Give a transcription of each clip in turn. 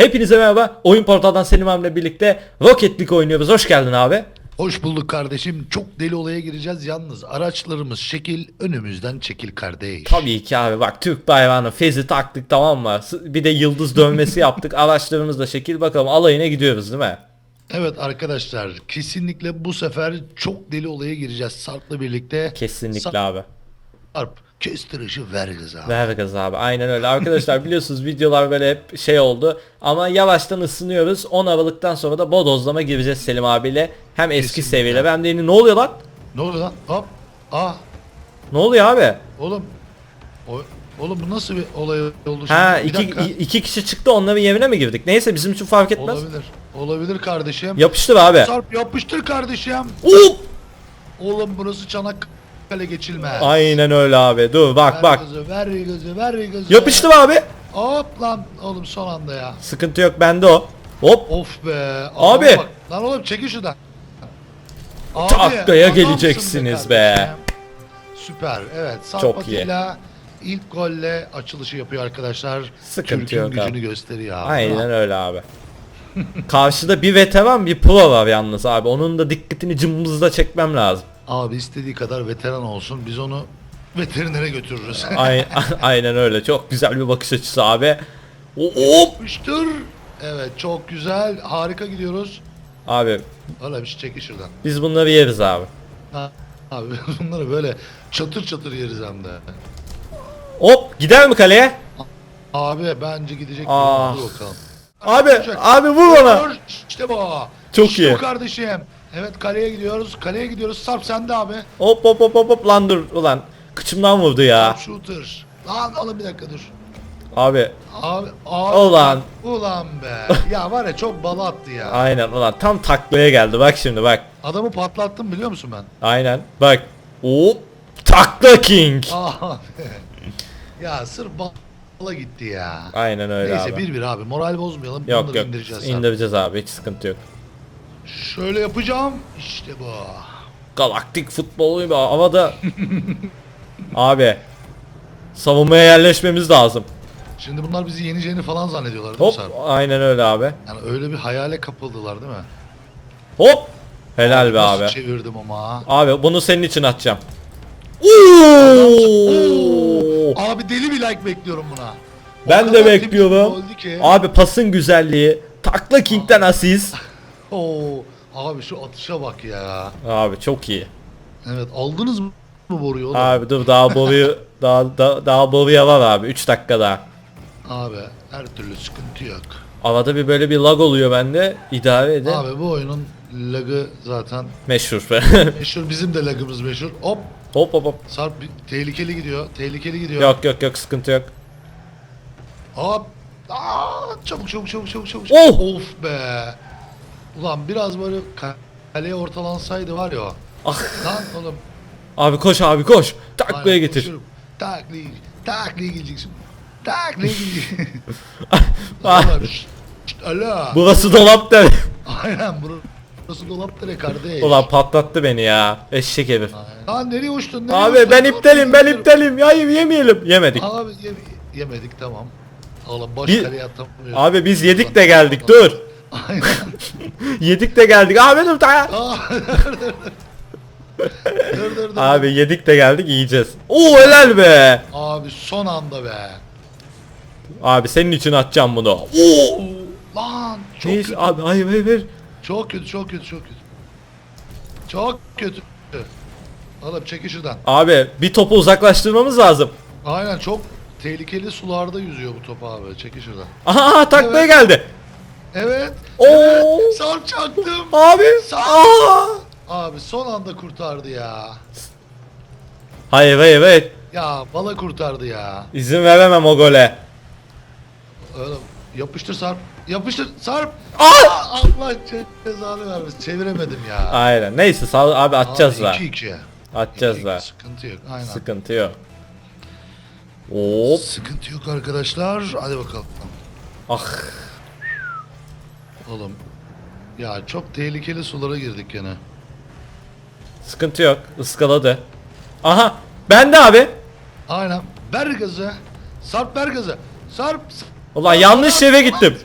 Hepinize merhaba. Oyun portaldan Selim abimle birlikte Rocket League oynuyoruz. Hoş geldin abi. Hoş bulduk kardeşim. Çok deli olaya gireceğiz yalnız. Araçlarımız şekil önümüzden çekil kardeş. Tabii ki abi bak Türk bayrağını fezi taktık tamam mı? Bir de yıldız dövmesi yaptık. Araçlarımız da şekil bakalım alayına gidiyoruz değil mi? Evet arkadaşlar kesinlikle bu sefer çok deli olaya gireceğiz. Sarp'la birlikte. Kesinlikle abi. Sarp kestirişi ver kız abi. Ver gaz abi. Aynen öyle. Arkadaşlar biliyorsunuz videolar böyle hep şey oldu. Ama yavaştan ısınıyoruz. 10 Aralık'tan sonra da bodozlama gireceğiz Selim abiyle. Hem eski Kesinlikle. seviyeyle hem de yeni. Ne oluyor lan? Ne oluyor lan? Hop. Aa Ne oluyor abi? oğlum. O, oğlum bu nasıl bir olay oldu Ha şimdi? Bir iki, dakika. iki kişi çıktı onların yerine mi girdik? Neyse bizim için fark etmez. Olabilir. Olabilir kardeşim. Yapıştır abi. Sarp yapıştır kardeşim. Hop! Oğlum burası Çanakkale geçilmez. Aynen öyle abi. Dur bak Ver bak. Gözü, ver gözü, ver gözü. Yapıştır abi. Hop lan oğlum son anda ya. Sıkıntı yok bende o. Hop. Of be. Abi. bak. Lan oğlum çekil şuradan. Taklaya geleceksiniz be. Süper. Evet. Çok iyi. İlk golle açılışı yapıyor arkadaşlar. Sıkıntı Türk'ün yok gücünü abi. gösteriyor abi. Aynen öyle abi. Karşıda bir veteran bir pro var yalnız abi. Onun da dikkatini cımbızda çekmem lazım. Abi istediği kadar veteran olsun. Biz onu veterinere götürürüz. Ay- aynen öyle. Çok güzel bir bakış açısı abi. O- Hop. Yapıştır. Evet çok güzel. Harika gidiyoruz. Abi Valla bir şey çekil şuradan. biz bunları yeriz abi. Ha, abi bunları böyle çatır çatır yeriz hem de. Hop gider mi kaleye? Abi bence gidecek. Ah. Hadi bakalım. Abi abi vur ona. Vur, İşte bu. Çok iyi. bu kardeşim. Evet kaleye gidiyoruz. Kaleye gidiyoruz. Sarp sende abi. Hop hop hop hop hop lan dur ulan. Kıçımdan vurdu ya. Shooter. Lan oğlum bir dakika dur. Abi Abi, abi Ulan. Ulan be. ya var ya çok bala attı ya. aynen ulan tam taklaya geldi bak şimdi bak. Adamı patlattım biliyor musun ben? Aynen bak. Hop. Takla king. Abi. ya sırf bala gitti ya. Aynen öyle Neyse abi. bir bir abi moral bozmayalım. Yok Bunları yok indireceğiz. indireceğiz, Sarp. abi hiç sıkıntı yok. Şöyle yapacağım. İşte bu. Galaktik futbolu gibi havada. abi. Savunmaya yerleşmemiz lazım. Şimdi bunlar bizi yeneceğini falan zannediyorlar değil mi Hop Sarp? aynen öyle abi. Yani öyle bir hayale kapıldılar değil mi? Hop. Helal be Nasıl abi. çevirdim ama. Abi bunu senin için atacağım. Oo! Abi deli bir like bekliyorum buna. O Ben de bekliyorum. ki. Abi pasın güzelliği. Takla King'den asist. Oo, abi şu atışa bak ya. Abi çok iyi. Evet aldınız mı boruyu oğlum? Abi dur daha boruyu daha daha, daha boruya var abi 3 dakika daha. Abi her türlü sıkıntı yok. Arada bir böyle bir lag oluyor bende. İdare edin. Abi bu oyunun lagı zaten Meşhur be. meşhur bizim de lagımız meşhur. Hop hop hop hop. Sarp bir- tehlikeli gidiyor. Tehlikeli gidiyor. Yok yok yok sıkıntı yok. Hop. Aa, çabuk çabuk çabuk çabuk çabuk. Oh! Of be. Ulan biraz böyle kaleye ortalansaydı var ya. o. Ah. Lan oğlum. Abi koş abi koş. Taklaya Aynen, getir. koşuyorum. Taklaya, taklaya geleceksin. Taklaya geleceksin. Ah. Ulan, şşt, şşt, Alo. Burası dolap der. Aynen bur- burası dolap dere kardeş. Ulan patlattı beni ya. Eşek herif. Lan nereye uçtun? Nereye Abi uçtun? ben iptalim ben iptalim. Ya yemeyelim. Yemedik. Abi ye- yemedik tamam. Oğlum boş Bir- kaleye atamıyoruz. Abi biz yedik de geldik dur. Aynen. Yedik de geldik. Abi dur dayan. Dur dur dur. Abi yedik de geldik yiyeceğiz. Oo helal be. Abi son anda be. Abi senin için atacağım bunu. Oo. Lan çok Ne iş- kötü. abi hayır hayır hayır. Çok kötü çok kötü çok kötü. Çok kötü. Oğlum çekil şuradan. Abi bir topu uzaklaştırmamız lazım. Aynen çok tehlikeli sularda yüzüyor bu top abi. Çekil şuradan. Aha taklaya Evet. geldi. Evet. Oo. Evet. Sarp çaktım. Abi. Sağ- Aa. Abi son anda kurtardı ya. Hayır hayır hayır. Ya bala kurtardı ya. İzin veremem o gole. Oğlum yapıştır Sarp. Yapıştır Sarp. Aa! Aa, Allah cezanı vermesin. Çeviremedim ya. Aynen. Neyse sağ abi atacağız da. 2-2. Atacağız da. Sıkıntı yok. Aynen. Sıkıntı yok. Hop. Sıkıntı yok arkadaşlar. Hadi bakalım. Ah. Oğlum. Ya çok tehlikeli sulara girdik gene. Sıkıntı yok. Iskaladı. Aha. Ben de abi. Aynen. Ver gazı. Sarp ver gazı. Sarp. Ulan yanlış yere gittim.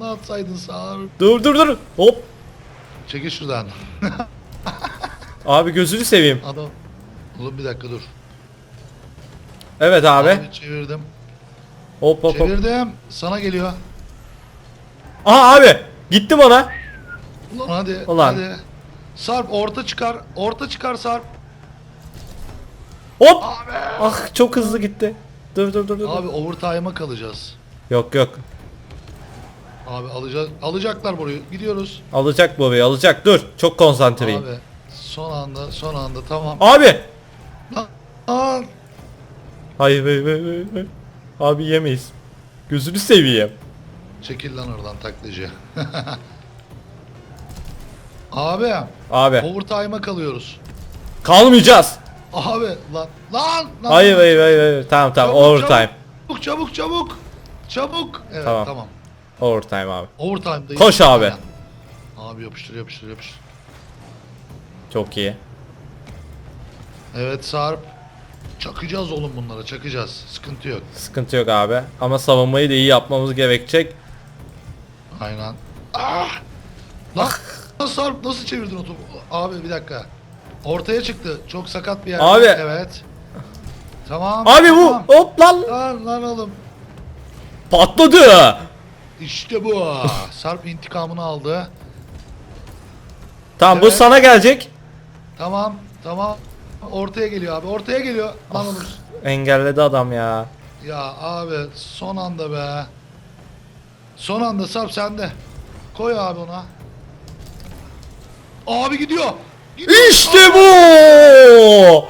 atsaydın Sarp. Dur dur dur. Hop. Çekil şuradan. Abi gözünü seveyim. Adam. Oğlum bir dakika dur. Evet abi. Abi çevirdim. Hop hop hop. Çevirdim. Sana geliyor. Aha abi. Gittim ona. Ulan hadi. Ulan. Hadi. Sarp orta çıkar. Orta çıkar Sarp. Hop. Abi. Ah çok hızlı gitti. Dur dur dur dur. Abi overtime'a kalacağız. Yok yok. Abi alacak alacaklar burayı. Gidiyoruz. Alacak bu orayı alacak. Dur. Çok konsantreyim. Abi son anda son anda tamam. Abi. Hayır hayır hayır hayır, hayır. Abi yemeyiz. Gözünü seveyim. Çekil lan oradan taklacı. Abi Abi. overtime'a kalıyoruz. Kalmayacağız. Abi lan lan lan. Hayır hayır hayır. hayır. Tamam tamam. Çabuk, Overtime. Çabuk çabuk çabuk. Çabuk. Evet Tamam. tamam. Overtime abi. Overtime'dayız. Koş abi. Aynen. Abi yapıştır yapıştır yapıştır. Çok iyi. Evet Sarp. Çakacağız oğlum bunlara çakacağız. Sıkıntı yok. Sıkıntı yok abi. Ama savunmayı da iyi yapmamız gerekecek. Aynen. Ah! Lan lan Sarp nasıl çevirdin o topu? Abi bir dakika. Ortaya çıktı. Çok sakat bir yer. Abi. Evet. Tamam. Abi bu tamam. hop lan Lan lan oğlum. patladı. İşte bu. Sarp intikamını aldı. Tamam bu Evet. sana gelecek. Tamam. Tamam. Ortaya geliyor abi. Ortaya geliyor. Lan olur. Engelledi adam ya. Ya abi son anda be. Son anda Sarp sende. Koy abi ona. Abi gidiyor. gidiyor. İşte bu.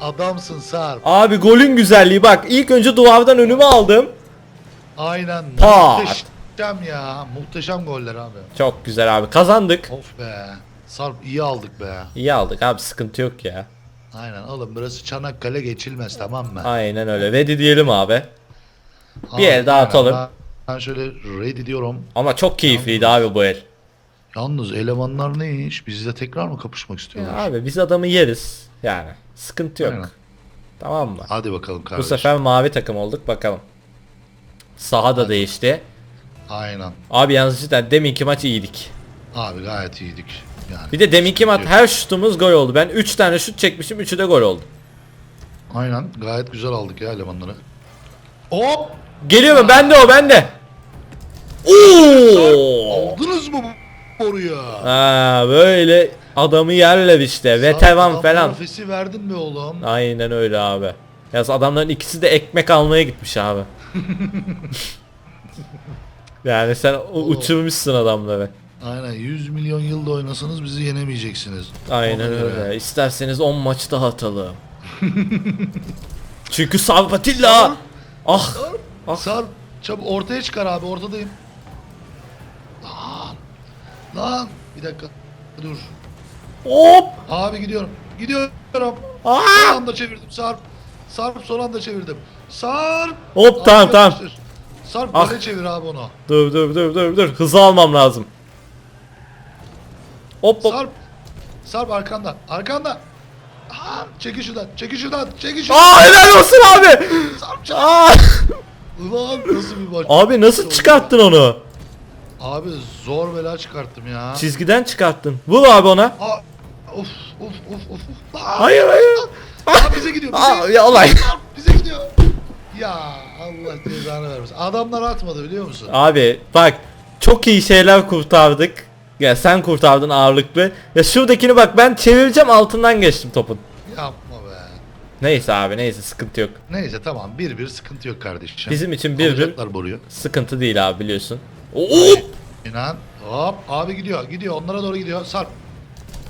Adamsın Sarp. Abi golün güzelliği bak ilk önce duvardan önüme aldım. Aynen. Pat. Muhteşem ya. Muhteşem goller abi. Çok güzel abi kazandık. Of be. Sarp iyi aldık be. İyi aldık abi sıkıntı yok ya. Aynen oğlum burası Çanakkale geçilmez tamam mı? Aynen öyle. Ready diyelim abi. Abi, el daha atalım. Ben- şöyle ready diyorum. Ama çok keyifliydi abi bu el. Yalnız elemanlar ne iş? Bizle tekrar mı kapışmak Ya istiyorlar? abi biz adamı yeriz. Yani sıkıntı yok. Aynen. Tamam mı? Hadi bakalım Bu kardeşim. sefer mavi takım olduk bakalım. Saha da değişti. Aynen. Abi yalnız cidden deminki maç iyiydik. Abi gayet iyiydik. Yani. Bir de deminki maç her şutumuz gol oldu. Ben 3 tane şut çekmişim 3'ü de gol oldu. Aynen. Gayet güzel aldık ya elemanları. Hop! Geliyor mu? Bende o bende. Oo! Aldınız mı bu boruyu? Ha böyle adamı yerler işte. Veteran Adamlara falan. Fesi verdin mi oğlum? Aynen öyle abi. Yalnız adamların ikisi de ekmek almaya gitmiş abi. yani sen u- uçurmuşsun adamları. Aynen 100 milyon yılda oynasanız bizi yenemeyeceksiniz. Aynen göre. öyle. İsterseniz 10 maç daha atalım. Çünkü Sarpatilla. Ah. Ah. Sarp çabuk ortaya çıkar abi ortadayım. Lan. Lan. Bir dakika. Dur. Hop. Abi gidiyorum. Gidiyorum. Aa! Son anda çevirdim Sarp. Sarp son anda çevirdim. Sarp. Hop, Abi tamam, tamam. yapıştır. Sarp Ah. böyle çevir abi onu. Dur dur dur dur dur. Hızı almam lazım. Hop hop. Sarp. Sarp arkanda. Arkanda. Aa, çekil şuradan. Çekil şuradan. Çekil şuradan. Aa helal olsun abi. Sarp. Aa. Ulan nasıl bir maç. Abi nasıl çıkarttın onu? Abi zor bela çıkarttım ya. Çizgiden çıkarttın. Vur abi ona. Aa, of of of of. Aa, Hayır hayır. Aa, bize gidiyor. Bize, Aa, ya olay. bize gidiyor. Ya Allah cezanı vermesin. Adamlar atmadı biliyor musun? Abi bak çok iyi şeyler kurtardık. Ya sen kurtardın ağırlıklı. Ya şuradakini bak ben çevireceğim altından geçtim topun. Be. Neyse abi neyse sıkıntı yok. Neyse tamam bir bir sıkıntı yok kardeşim. Bizim için bir bir boruyu. sıkıntı değil abi biliyorsun. Oo! İnan. Hop abi gidiyor gidiyor onlara doğru gidiyor. Sarp.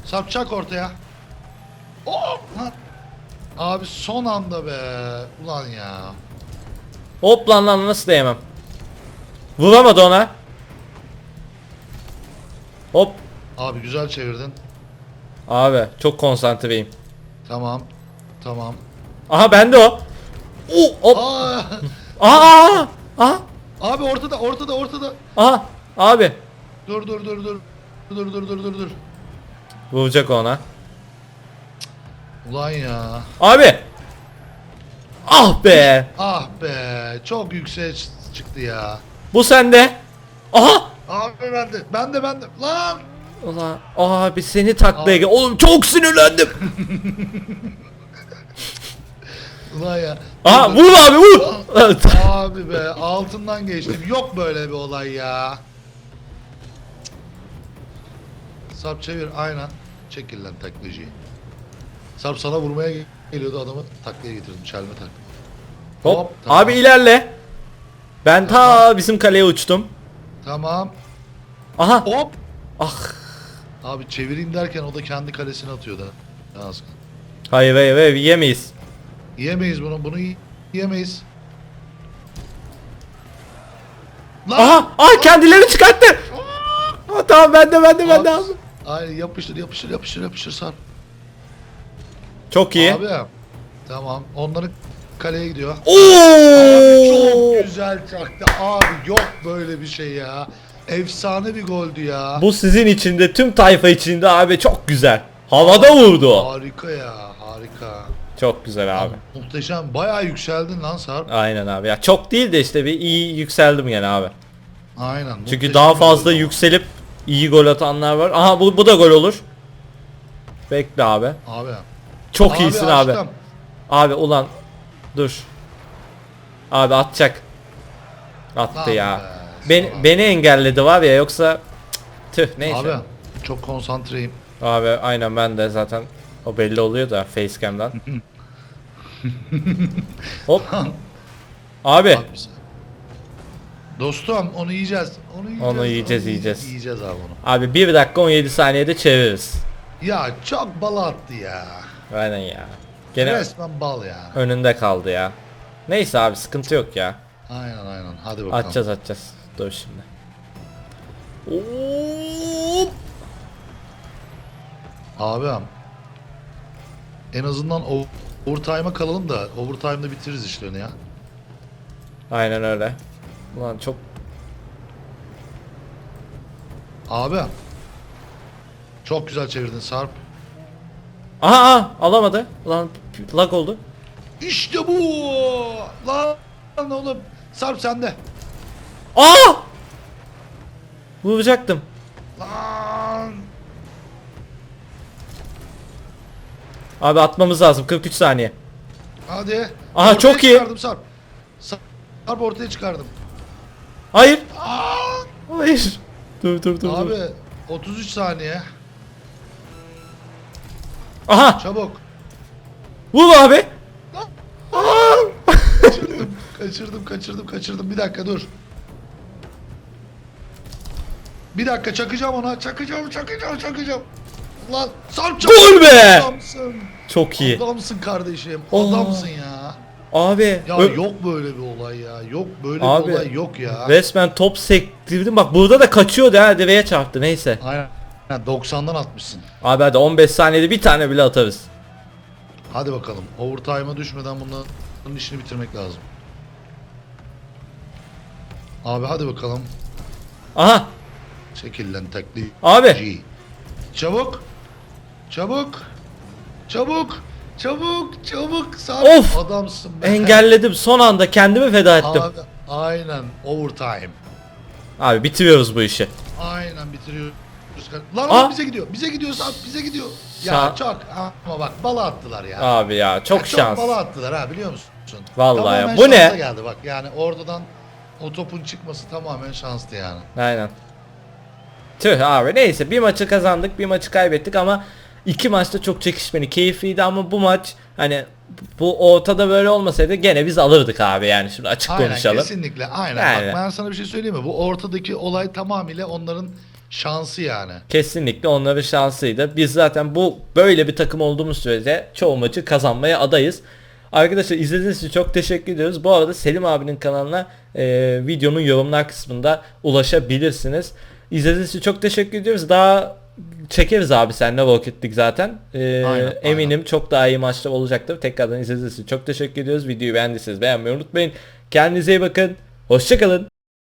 Sarp çak ortaya. Hop. lan. Abi son anda be. Ulan ya. Hop lan lan nasıl değmem. Vuramadı ona. Hop. Abi güzel çevirdin. Abi çok konsantreyim. Tamam. Tamam. Aha bende o. Oo, hop. Aa, Aa! Aa! abi ortada ortada ortada. Aha! Abi. Dur dur dur dur. Dur dur dur dur dur. Vuracak ona. Ulan ya. Abi. Ah be. Ah be. Çok yükseğe ç- çıktı ya. Bu sende. Aha! bende. Bende bende. Lan. Ulan abi seni taklaya gel. Oğlum çok sinirlendim. Ulan ya. Aha vur abi vur. Abi be altından geçtim. Yok böyle bir olay ya. Sarp çevir aynen. Çekil lan taklacıyı. Sarp sana vurmaya gel- geliyordu adamı taklaya getirdim çelme tak. Hop. Hop, tamam. Abi ilerle. Ben ta bizim kaleye uçtum. Tamam. Aha. Hop. Ah. Abi çevireyim derken o da kendi kalesine atıyordu. Az. Hayır hayır hayır yemeyiz. Yiyemeyiz bunu. Bunu yiyemeyiz. Lan! Aha. Ah kendilerini çıkarttı. Ah, tamam ben de ben de ben de abi. Ay yapıştır yapıştır yapıştır yapıştır Sarp. Çok iyi. Abi. Tamam. Onların kaleye gidiyor. Oo. Çok güzel çaktı. Abi yok böyle bir şey ya. Efsane bir goldü ya. Bu sizin içinde tüm tayfa içinde abi çok güzel. Havada vurdu. Harika ya. Çok güzel abi. Muhteşem. Bayağı yükseldin lan Sarp. Aynen abi. Ya çok değil de işte bir iyi yükseldim gene abi. Aynen. Çünkü daha fazla yükselip iyi gol atanlar var. Aha bu, bu da gol olur. Bekle abi. Abi. Çok iyisin abi. açtım. Abi ulan dur. Abi atacak. Attı Lan ya. be, Ben, sana. beni engelledi var ya yoksa tüh neyse. Abi Abi. çok konsantreyim. aynen ben de zaten o belli oluyor da facecam'dan. Hop. Abi Bak bize. Dostum onu yiyeceğiz. Onu yiyeceğiz. Onu yiyeceğiz, yiyeceğiz. Yiyeceğiz abi onu. abi 1 dakika 17 saniyede çeviririz. Ya çok bal attı ya. Aynen ya. Gene Resmen bal ya. önünde kaldı ya. Neyse abi sıkıntı yok ya. Aynen aynen. Hadi bakalım. Atacağız atacağız. Dur şimdi. Hop. Abi en azından o- overtime'a kalalım da overtime'da bitiririz işlerini ya. Aynen öyle. Ulan çok Abi. Çok güzel çevirdin Sarp. Aha, aha alamadı. Ulan lag oldu. İşte bu. Lan oğlum. Sarp sende. Aa! Vuracaktım. Lan. Abi atmamız lazım 43 saniye. Hadi. Aha, Ortaya çok iyi. Çıkardım Sarp. Sarp ortaya çıkardım. Hayır. Aa! Hayır. Dur dur dur. Abi dur. 33 saniye. Aha! Çabuk. Vur abi. Kaçırdım. kaçırdım, kaçırdım, kaçırdım. Bir dakika dur. Bir dakika çakacağım ona. Çakacağım, çakacağım, çakacağım. Lan çabuk. Gol be! Adamsın. Çok iyi. Adamsın kardeşim. Oo. Adamsın ya. Abi. Ya yok böyle bir olay ya. Yok böyle Abi, bir olay yok ya. Resmen top sektirdim. Bak burada da kaçıyordu ha direğe çarptı neyse. Aynen. 90'dan atmışsın. Abi hadi 15 saniyede bir tane bile atarız. Hadi bakalım. Overtime'a düşmeden bunların işini bitirmek lazım. Abi hadi bakalım. Aha. Çekil lan takli. Abi. G. Çabuk. Çabuk. Çabuk. Çabuk. Çabuk. Sarp. Of. Adamsın be. Engelledim son anda kendimi feda ettim. Abi, aynen. Overtime. Abi bitiriyoruz bu işi. Aynen bitiriyoruz. Lan Aa. oğlum bize gidiyor. Bize gidiyor Sarp. Bize gidiyor. Ya Şa- çok ama bak bala attılar ya. Abi ya çok Ya şans. bala attılar ha biliyor musun? Vallahi ya. Tamamen Bu ne? şansa geldi bak. Yani oradan o topun çıkması tamamen şanstı yani. Aynen. Tüh abi neyse bir maçı kazandık bir maçı kaybettik ama iki maçta çok çekişmeli keyifliydi ama bu maç hani bu ortada böyle olmasaydı gene biz alırdık abi yani şimdi açık Aynen konuşalım. kesinlikle aynen. Yani. Bak ben sana bir şey söyleyeyim mi? Bu ortadaki olay tamamıyla onların şansı yani. Kesinlikle onların şansıydı. Biz zaten bu böyle bir takım olduğumuz sürece çoğu maçı kazanmaya adayız. Arkadaşlar izlediğiniz için çok teşekkür ediyoruz. Bu arada Selim abinin kanalına e, videonun yorumlar kısmında ulaşabilirsiniz. İzlediğiniz için çok teşekkür ediyoruz. Daha çekeriz abi Rocket League zaten. E, Aynen, eminim çok daha iyi maçlar olacaktır. Tekrardan izlediğiniz için çok teşekkür ediyoruz. Videoyu beğendiyseniz beğenmeyi unutmayın. Kendinize iyi bakın. Hoşçakalın.